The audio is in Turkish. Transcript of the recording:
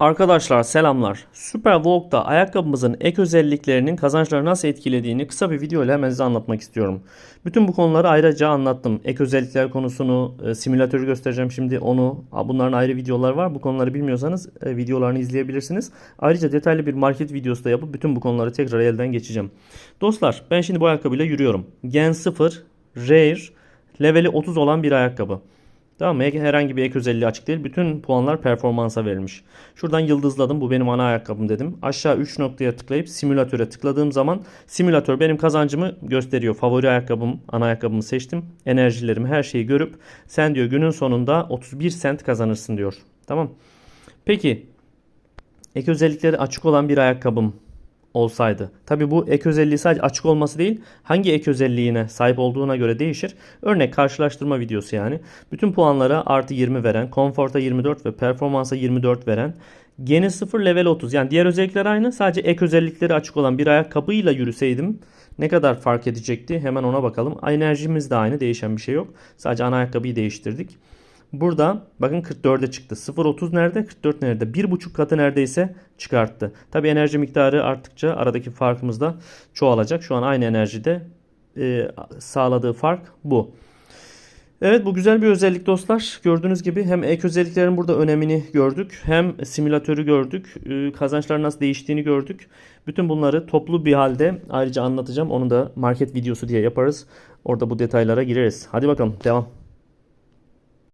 Arkadaşlar selamlar. Superwalk'ta ayakkabımızın ek özelliklerinin kazançları nasıl etkilediğini kısa bir video ile hemen size anlatmak istiyorum. Bütün bu konuları ayrıca anlattım. Ek özellikler konusunu, e, simülatörü göstereceğim şimdi onu. Bunların ayrı videolar var. Bu konuları bilmiyorsanız e, videolarını izleyebilirsiniz. Ayrıca detaylı bir market videosu da yapıp bütün bu konuları tekrar elden geçeceğim. Dostlar ben şimdi bu ayakkabıyla yürüyorum. Gen 0 Rare leveli 30 olan bir ayakkabı. Tamam mı? Herhangi bir ek özelliği açık değil. Bütün puanlar performansa verilmiş. Şuradan yıldızladım. Bu benim ana ayakkabım dedim. Aşağı 3 noktaya tıklayıp simülatöre tıkladığım zaman simülatör benim kazancımı gösteriyor. Favori ayakkabım, ana ayakkabımı seçtim. Enerjilerimi, her şeyi görüp sen diyor günün sonunda 31 sent kazanırsın diyor. Tamam. Peki ek özellikleri açık olan bir ayakkabım olsaydı. Tabi bu ek özelliği sadece açık olması değil, hangi ek özelliğine sahip olduğuna göre değişir. Örnek karşılaştırma videosu yani. Bütün puanlara artı 20 veren, konforta 24 ve performansa 24 veren, geni 0 level 30. Yani diğer özellikler aynı. Sadece ek özellikleri açık olan bir ayakkabıyla yürüseydim ne kadar fark edecekti? Hemen ona bakalım. Enerjimiz de aynı. Değişen bir şey yok. Sadece ana ayakkabıyı değiştirdik. Burada bakın 44'e çıktı. 0.30 nerede? 44 nerede? 1.5 katı neredeyse çıkarttı. Tabi enerji miktarı arttıkça aradaki farkımız da çoğalacak. Şu an aynı enerjide e, sağladığı fark bu. Evet bu güzel bir özellik dostlar. Gördüğünüz gibi hem ek özelliklerin burada önemini gördük. Hem simülatörü gördük. E, kazançlar nasıl değiştiğini gördük. Bütün bunları toplu bir halde ayrıca anlatacağım. Onu da market videosu diye yaparız. Orada bu detaylara gireriz. Hadi bakalım devam.